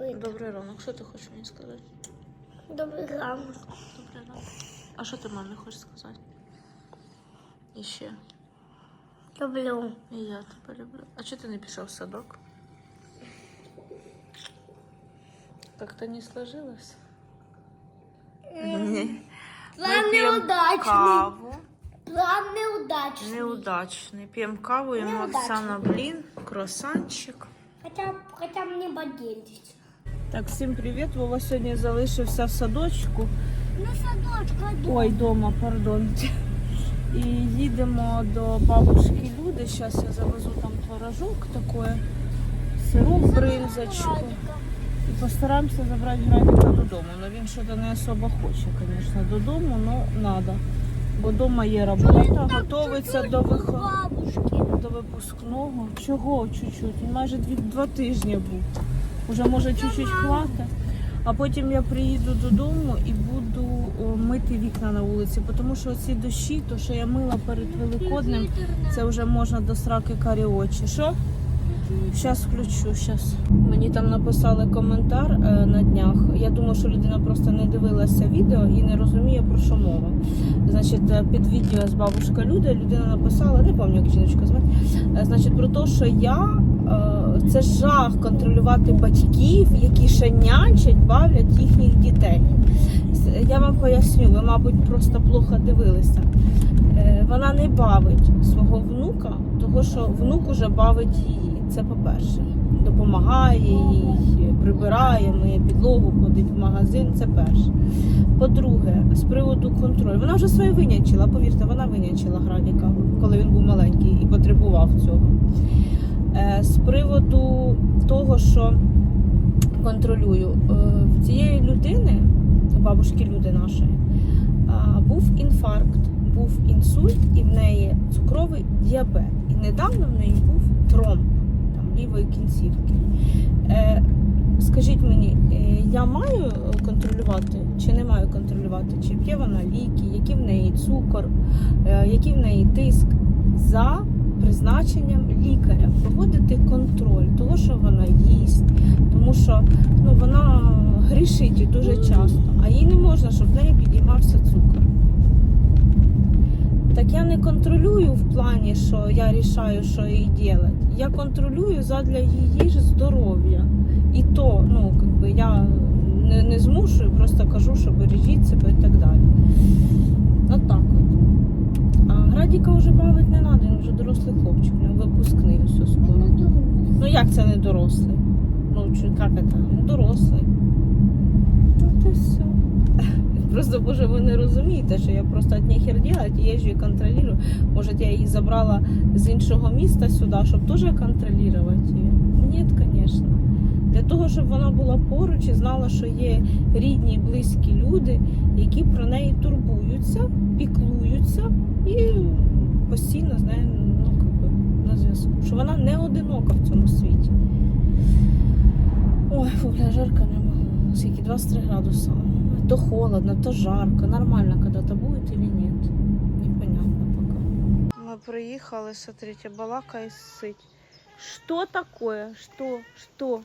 пити. Добрий ранок. Що ти хочеш мені сказати? Добрий ранок. Добрий ранок. А що ти мамі хочеш сказати? І ще. Люблю. І я тебе люблю. А чого ти не пішов в садок? Как-то не сложилось? Ні. План Ми п'ємо неудачний. Каву. План неудачний. Неудачний. П'ємо каву, їмо Неудачний. Оксана блін, круасанчик. Хотя, хотя мне поделись. Так, всім привіт. Вова сьогодні залишився в садочку. Ну, садочка, Ой, дома, пардон. І їдемо до бабушки Люди. Зараз я завезу там творожок такое, сироп, бринзочку. І постараємося забрати графіка додому. Ну він щось не особо хоче, звісно, додому, але треба. Бо вдома є робота, готується до виходу. До випускного. Чого чуть-чуть? Він майже дві, два тижні був. Уже може чуть-чуть хватить. А потім я приїду додому і буду мити вікна на вулиці, тому що ці дощі, то що я мила перед Великоднем, це вже можна до сраки карі очі. Що? Зараз включу, зараз. Мені там написали коментар е, на днях. Я думаю, що людина просто не дивилася відео і не розуміє про що мова. Значить, е, під відео з бабушка Люда людина написала, не пам'ятаю, як жіночка звати, е, значить, про те, що я е, це жах контролювати батьків, які ще нянчать, бавлять їхніх дітей. Я вам поясню, ви, мабуть, просто плохо дивилися. Е, Вона не бавить свого внука, того що внук уже бавить її. Це по-перше. Допомагає їй, прибирає, миє підлогу, ходить в магазин. Це перше. По-друге, з приводу контролю, вона вже своє винянчила, повірте, вона винянчила Градіка, коли він був маленький і потребував цього. Е, З приводу того, що контролюю, е, в цієї людини, бабушки люди нашої, був інфаркт, був інсульт, і в неї цукровий діабет. І недавно в неї був тромб там, лівої кінцівки. Е, скажіть мені, я маю контролювати чи не маю контролювати, чи п'є вона ліки, який в неї цукор, який в неї тиск за призначенням лікаря, проводити контроль того, що вона їсть, тому що ну, вона грішить дуже часто, а їй не можна, щоб в неї підіймався цукор. Так я не контролюю в плані, що я рішаю, що їй робити. Я контролюю задля її ж здоров'я. І то, ну, как би я не, не змушую, просто кажу, що бережіть себе і так далі. От так от. А Градіка вже бавить не треба, він вже дорослий хлопчик, нього випускний ось скоро. Ну як це не дорослий? Ну, чи як це? Він дорослий. От і все. Просто, боже, ви не розумієте, що я просто от нехер делать, їжджу і контролюю. Може, я її забрала з іншого міста сюди, щоб теж контролювати її? Ні, звісно. Для того, щоб вона була поруч і знала, що є рідні, близькі люди, які про неї турбуються, піклуються і постійно з нею ну, на зв'язку. Що вона не одинока в цьому світі. Ой, фу, бля, жарко не можу. Скільки 23 градуса. То холодно, то жарко. Нормально когда-то будет или нет? Непонятно пока. Мы приехали, смотрите, балака и сыть. Что такое? Что? Что?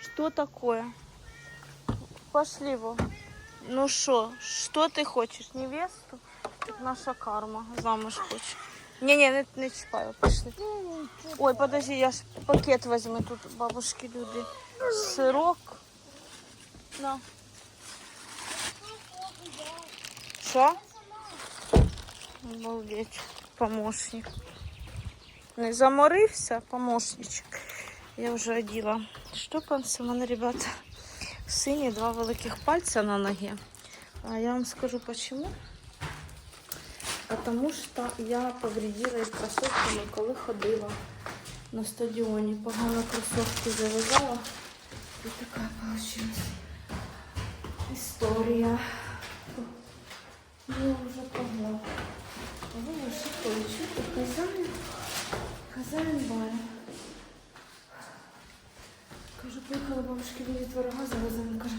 Что такое? Пошли его. Ну что? Что ты хочешь? Невесту? Наша карма. Замуж хочешь. Не-не, не, не чіпаю, пошли. Ой, подожди, я ж пакет возьму тут бабушки люди. Сирок. На. Що? Обалдеть, помощник. Не заморився, помощничок. Я вже оділа штуканці. У мене, ребята, Сині два великих пальця на ногі. А я вам скажу почему. Потому что я повредила їх кросовками, коли ходила на стадіоні. Погано кросовки завязала. І така получилась історія. Я вже погнала. А ви що получили? Хазяїн? Хазяїн поїхала бабушки від ворога. Він каже,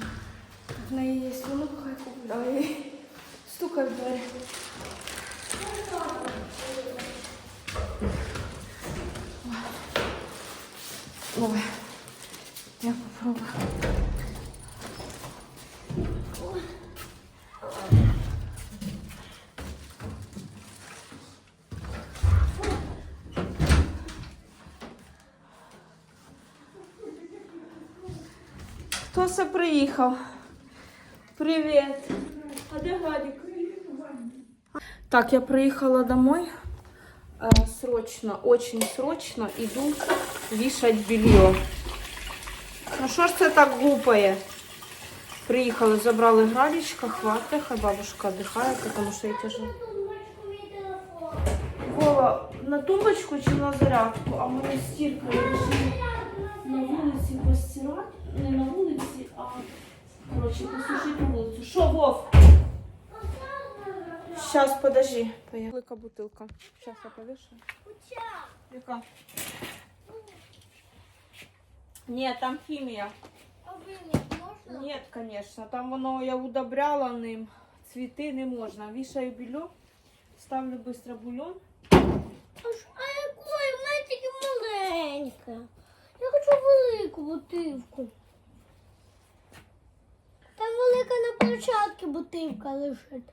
так в неї є, ну хай купляє. Стукай в двері. Ой, я попробую. Хто приїхав? Привіт. А де Гадік? Так, я приїхала домой. Э, срочно, очень срочно иду вішать белье. Ну що ж це так гупає? Приїхали, забрали гралічка, хватить, хай бабушка віддихає, тому що я тяжело. Вова, на тумбочку чи на зарядку, а моя стірка лежить на вулиці постирати. Не на вулиці, а коротше, посушити на вулицю. Що, Вов? Сейчас, подожди. Велика бутилка. Сейчас я повешу. Яка? Ні, там хімія. Нет, конечно. Там воно я удобряла ним. Цвіти не можна. Вішаю белье, ставлю быстро бульон. А якої? У мене тільки маленька. Я хочу велику бутилку. Там площадці бутилка лежить.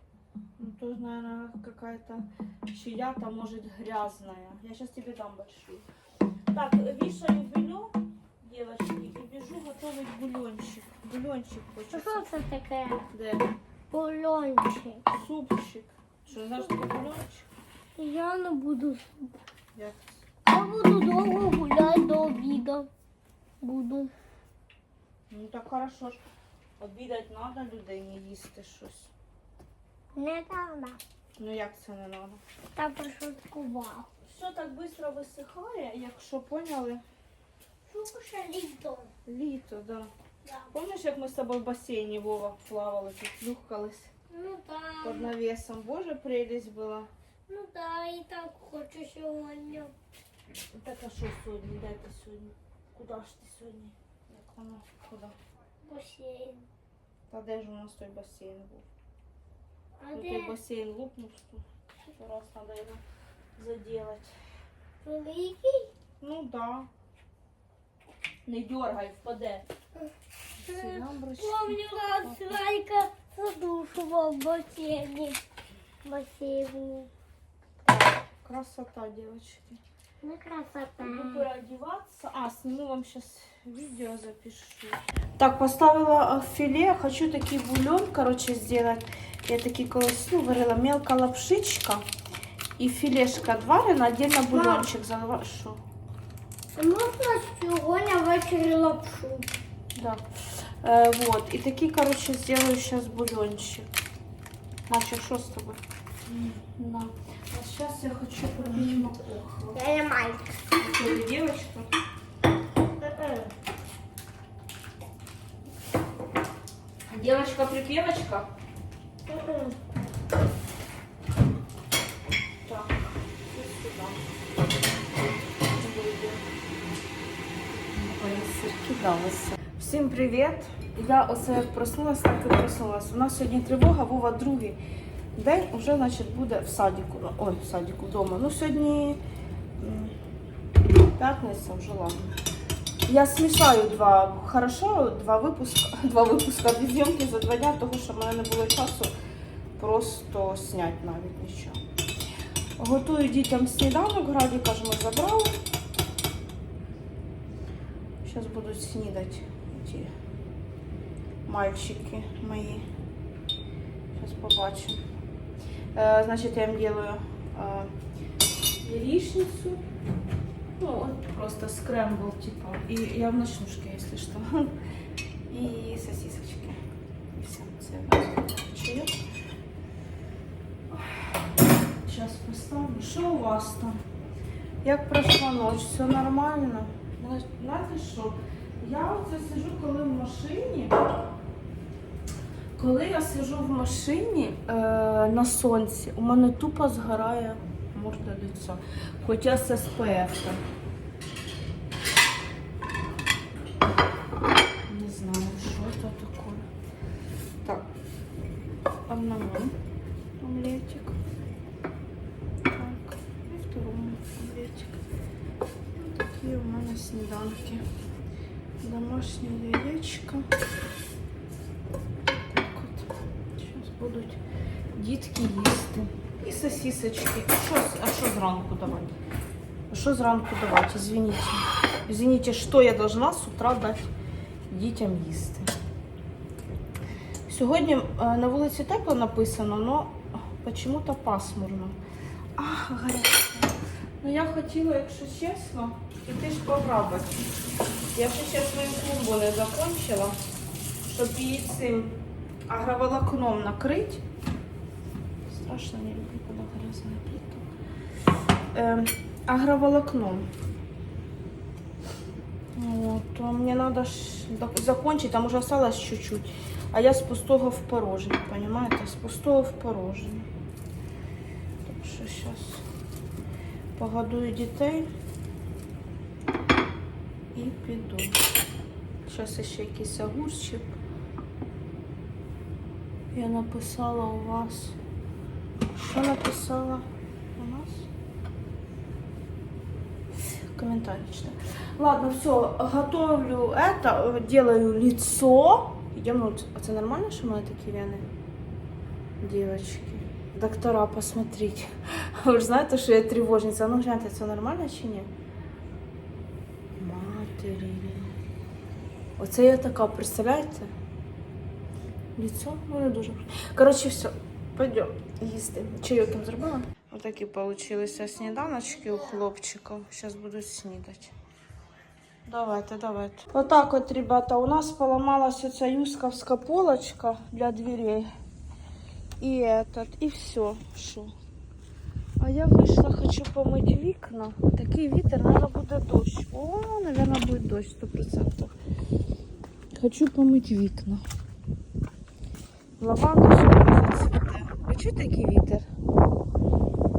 Ну, тоже, наверное, какая-то чья-то, может, грязная. Я сейчас тебе дам большую. Так, вешаю белье, девочки, и бежу готовить бульончик. Бульончик хочется. що це таке? Де? Бульончик. Супчик. Що, знаєш, таке бульончик? Я не буду. Як? Я буду довго гуляти до обіду. Буду. Ну так хорошо ж. Обідать треба людині їсти щось. Не треба. Ну як це не треба? Та пошуткував. Все так швидко висихає, якщо поняли. Шуку ще літо. Літо, да. Да. Пам'ятаєш, як ми з тобою в басейні Вова плавали, тут плюхкались Ну так. навісом. Боже, прелість була. Ну так, і так хочу сьогодні. Так а що сьогодні? Де ти сьогодні? Куди ж ти сьогодні? Як воно? Куди? Басейн. Та де ж у нас той басейн був? А Ну, той де басейн лопнув тут. Ще раз треба його заділати. великий? Ну да. Не дергай, впаде. Синаброчки. Помню, раз Валька задушував в басейні. Басейні. Красота, девочки. Ну, красота. Буду переодеваться. А, сниму вам сейчас видео, запишу. Так, поставила э, филе. Хочу такий бульон, короче, сделать. Я такий колись ну, варила мелка лапшичка. І філешка варена, отдельно бульончик заливаю. Що? Можна сьогодні ввечері лапшу? Да. Э, вот. И такие, короче, сделаю сейчас бульончик. Мачо, что с тобой? Да. А сейчас я хочу пробить макоху. Я не мальчик. Ты девочка? Девочка-припевочка? Так, сюда. Всім привіт! Я оце проснулася, так і проснулася. У нас сьогодні тривога, Вова другий день вже значить, буде в садіку. Ой, в садіку вдома. Ну сьогодні п'ятниця, вже ладно. Я смішаю два хорошо, два випуска, два випуска, дві зйомки за два дня, тому що в мене не було часу просто зняти навіть нічого. Готую дітям сніданок, Граді каже, ми забрали. Сейчас будут снидать эти мальчики мои. Сейчас побачим. Э, значит, я им делаю э, яичницу. Ну, вот просто скрэмбл, типа. И я в ночнушке, если что. И сосисочки. И все. Чаек. Сейчас поставлю. Что у вас там? Як пройшла ночь? Все нормально? Зна- Знаєте що? Я оце сижу, коли в машині. Коли я сижу в машині е, на сонці, у мене тупо згорає морда лиця. Хоча з СПФ. Не знаю, що це таке. Так. Одному омлетик. Так, і второму омлетик. Такі у мене сніданки. Домашнє яєчко. Будуть дітки їсти. І сосисочки. А що, а що зранку давати? А що зранку давати? Извините. Извините, что я должна с утра дать дітям їсти. Сьогодні е, на вулиці тепло написано, але чому-то пасмурно. А, гаряче. Ну я хотіла, якщо чесно, піти ж пограбати. Я ще ще свою клумбу не закончила, щоб її цим агроволокном накрити. Страшно не люблю, коли грязна плита. Ем, агроволокном. Вот, то мне надо закончить, там уже осталось чуть-чуть. А я с пустого в порожнє, понимаете? С пустого в порожнє. Так що сейчас погодую дітей і піду. Зараз ще якийсь огурчик. Я написала у вас. Що написала у нас? Комментарий читаю. Ладно, все, готовлю это, делаю лицо. Идем, ну, а це нормально, що в мене такі вени? Девочки. Доктора, посмотрите. Ви ж знаєте, що я тривожниця. Ну гляньте, це нормально чи ні? Матері. Оце я така, представляєте? Лицо? Ну, не дуже. Коротше, все. Пойдем їсти. Чайок їм зробила? Отакі получилися сніданочки у хлопчиків. Зараз будуть снідати. Давайте, давайте. Отак от, ребята, у нас поломалась оця юсковська полочка для дверей. І этот, і все. Що? А я вийшла, хочу помити вікна. Такий вітер, наверное, буде дощ. О, наверное, буде дощ 100%. Хочу помити вікна. Лаванда сьогодні зацвіте. Ви чуєте, який вітер?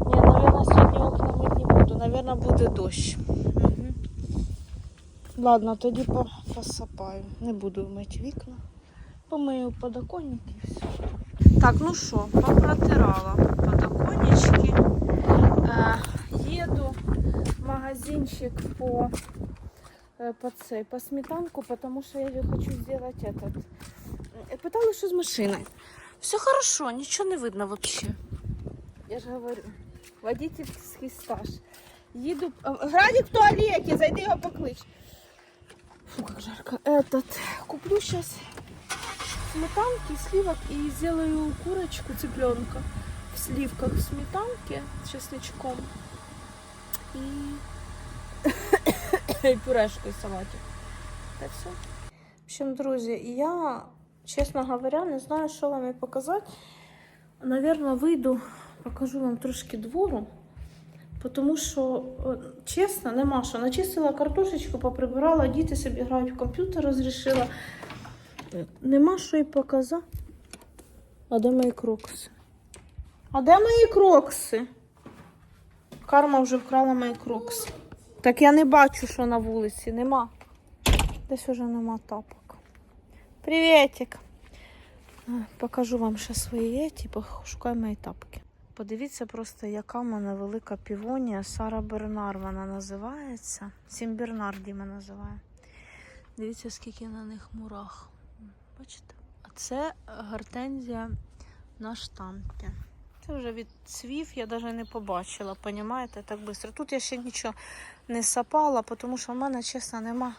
Ні, наверное, сьогодні окна мити не буду. Наверное, буде дощ. Угу. Ладно, тоді по- посапаю. Не буду мити вікна. Помию подоконник і все. Так, ну що, попротирала подоконнички. Е, їду в магазинчик по, е, по, цей, по сметанку, потому что я хочу сделать этот. Е, Питали, що з машиною. Все хорошо, нічого не видно вообще. Я ж говорю, водительский стаж. Їду. а, Градик в туалеті, зайди його поклич. Фу, как жарко. Этот, куплю сейчас сметанки, сливок и сделаю курочку, цыпленка в сливках сметанки с чесночком и, и пюрешку из салатик. Так все. В общем, друзі, я, чесно говоря, не знаю, що вам і показати. Наверно, вийду, покажу вам трошки двору. Тому що, чесно, нема що. Начистила картошечку, поприбирала, діти собі грають в комп'ютер, розрішила. Нема що й показати. А де мої крокси? А де мої крокси? Карма вже вкрала мої крокси. Так я не бачу, що на вулиці. Нема. Десь вже нема тапок. Привітик. Покажу вам ще свої еті, пошукаю мої тапки. Подивіться просто, яка в мене велика півонія. Сара Бернар вона називається. Сім Бернар Діма називає. Дивіться, скільки на них мурах. Бачите? А це гортензія на штампі. Це вже відцвів, я навіть не побачила, понімаєте, так швидко. Тут я ще нічого не сапала, тому що в мене, чесно, нема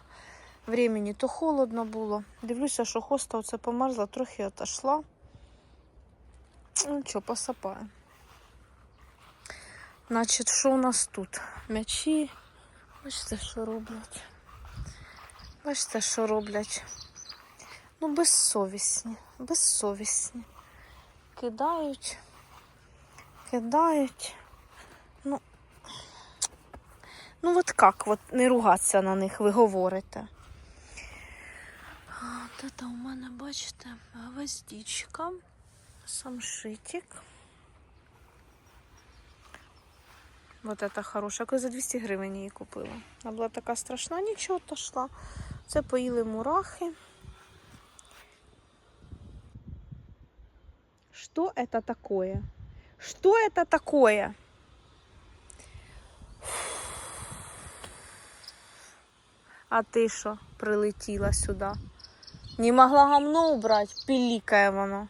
времени. То холодно було. Дивлюся, що хоста оце померзла, трохи отошла. Ну що, посапаю. Значить, що у нас тут? М'ячі. Бачите, що роблять. Бачите, що роблять. Ну, безсовісні, безсовісні. Кидають, кидають. Ну, ну от як от не ругатися на них, ви говорите. А, От це у мене, бачите, гвоздичка, самшитик. Вот это хороша. Я за 200 гривень її купила. Вона була така страшна, нічого отошла. Це поїли мурахи. Что это такое? Что это такое? А ти що прилетіла сюди? Не могла гамно убрати, пілікає воно.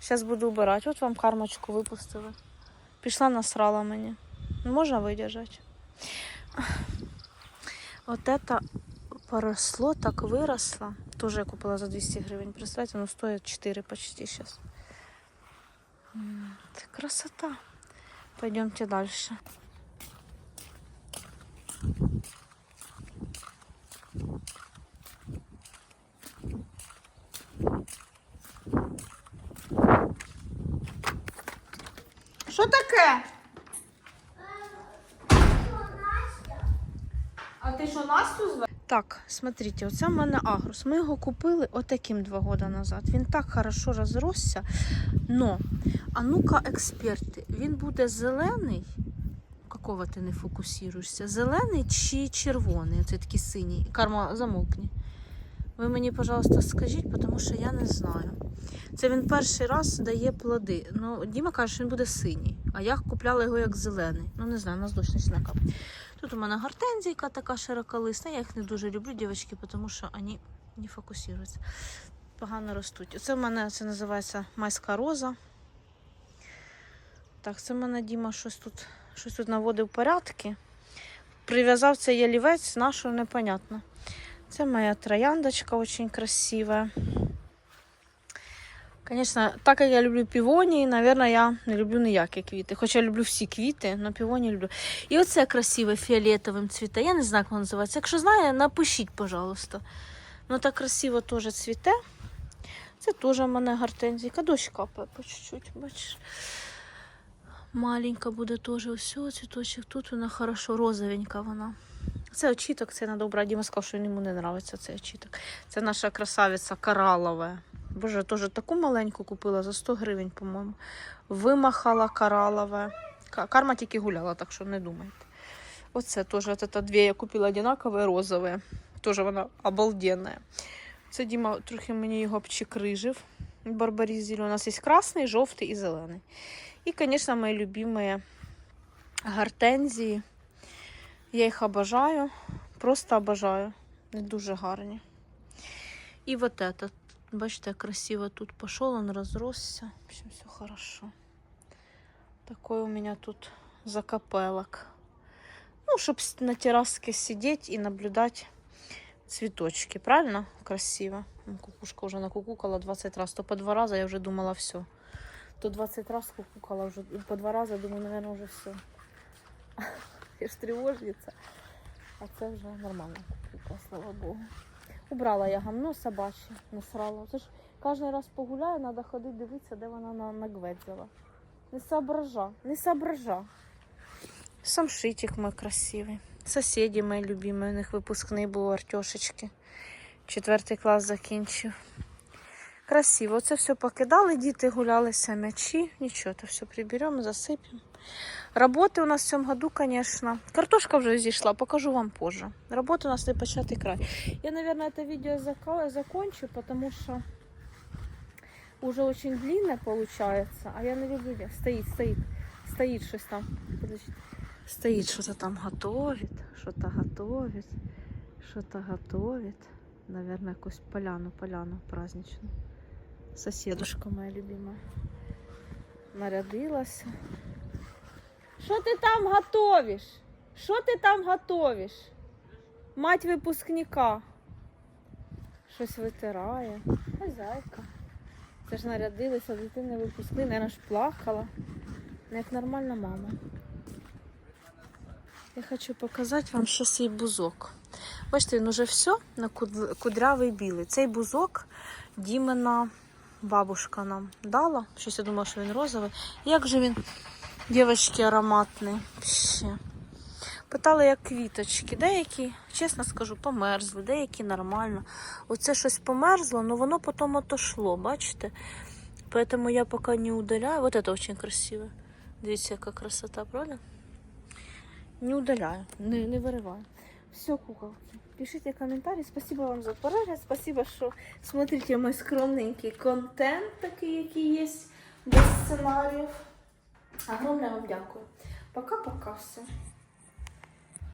Зараз буду убирати. От вам кармочку випустили. Пішла насрала мені. Можна видержати. От это поросло, так виросло. Тоже я купила за 200 гривень. Представляете, ну стоит 4 почти сейчас. Красота. Пойдемте дальше. Що таке? А ти що Настю зве? Так, смотрите, оце в мене агрус. Ми його купили отаким два роки назад. Він так хорошо розросся. Но, а ну-ка, експерти, він буде зелений. Какого ти не фокусуєшся? Зелений чи червоний? Це такий синій. Карма, замовкні. Ви мені, пожалуйста, скажіть, тому що я не знаю. Це він перший раз дає плоди. Ну, Діма каже, що він буде синій, а я купляла його як зелений. Ну, не знаю, нас не кап. Тут у мене гортензійка така широколисна. Я їх не дуже люблю, дівчатки, тому що вони не фокусуються. Погано ростуть. Оце в мене це називається майська роза. Так, це в мене Діма щось тут, щось тут наводив порядки. Прив'язав цей ялівець, нашого непонятно. Це моя трояндочка очень красивая. Звісно, так як я люблю півонії, мабуть, я не люблю ніякі квіти. Хоча я люблю всі квіти, але півонії люблю. І оце красиве фіолетовим цвіте. Я не знаю, як воно називається. Якщо знає, напишіть, пожалуйста. Воно так красиво теж цвіте. Це теж в мене гортензійка. Дощ капає по чуть-чуть, бачиш. Маленька буде теж ось цвіточок. Тут вона хорошо розовенька вона. Це очіток, це на добра. Діма сказав, що йому не подобається цей очіток. Це наша красавиця коралова. Боже, теж таку маленьку купила за 100 гривень, по-моєму. Вимахала коралове. Ка- Карма тільки гуляла, так що не думайте. Оце теж от это дві я купила одинакові розові. Теж вона обалденна. Це Діма трохи мені його обчекрижив. Барбарис зеленый. У нас є красний, жовтий і зелений. І, звісно, мої любимі гортензії. Я їх обожаю. Просто обожаю. Вони дуже гарні. І вот этот. Бачите, красиво тут пошел, он разросся. В общем, все хорошо. Такой у меня тут закапелок. Ну, чтобы на терраске сидеть и наблюдать цветочки. Правильно? Красиво. Кукушка уже накукукала 20 раз. То по два раза я уже думала все. То 20 раз кукукала уже по два раза. Думаю, наверное, уже все. Я ж тревожница. А це вже нормально кукукала, слава Богу. Убрала я гамно собаче, насрала. Це ж кожен раз погуляю, треба ходити дивитися, де вона нагведзила. Не сообража, не сообража. Самшитик мой красивий. Сусіди мої любимі, у них випускний був Артешечки. Четвертий клас закінчив. Красиво. Це все покидали, діти гулялися, м'ячі. Нічого, то все приберемо, засипемо. Роботи у нас в цьому году, звісно. Картошка вже зійшла, покажу вам позже. Роботи у нас не початий край. Я, наверное, это видео закончу, потому что уже очень длинное получается. А я не люблю. Стоит, стоит, стоит щось там. Подождите. Стоит, что-то там готовит, что-то готовит, что-то готовит. Наверное, якусь поляну, поляну праздничну. Соседушка моя любимая. Нарядилася. Що ти там готовиш? Що ти там готовиш? Мать випускника. Щось витирає. Хазяйка. Це ж нарядилася, дитина випускник, наверное, ж плакала. Ну, Як нормальна мама. Я хочу показати вам ще свій бузок. Бачите, він уже все на кудрявий білий. Цей бузок Дімина бабушка нам дала. Щось я думала, що він розовий. Як же він Дівочки ароматні ще. Питали, як квіточки. Деякі, чесно скажу, померзли, деякі нормально. Оце щось померзло, але воно потім отошло, бачите? Поэтому я пока не удаляю. Вот это очень красиво. Дивіться, яка красота, правда? Не удаляю, не, не вириваю. Все, куколки. Пишите комментарии. Спасибо вам за перегляд. Спасибо, що смотрите мой скромненький контент, такий, який є без сценаріїв. Огромне вам дякую. Пока-пока все.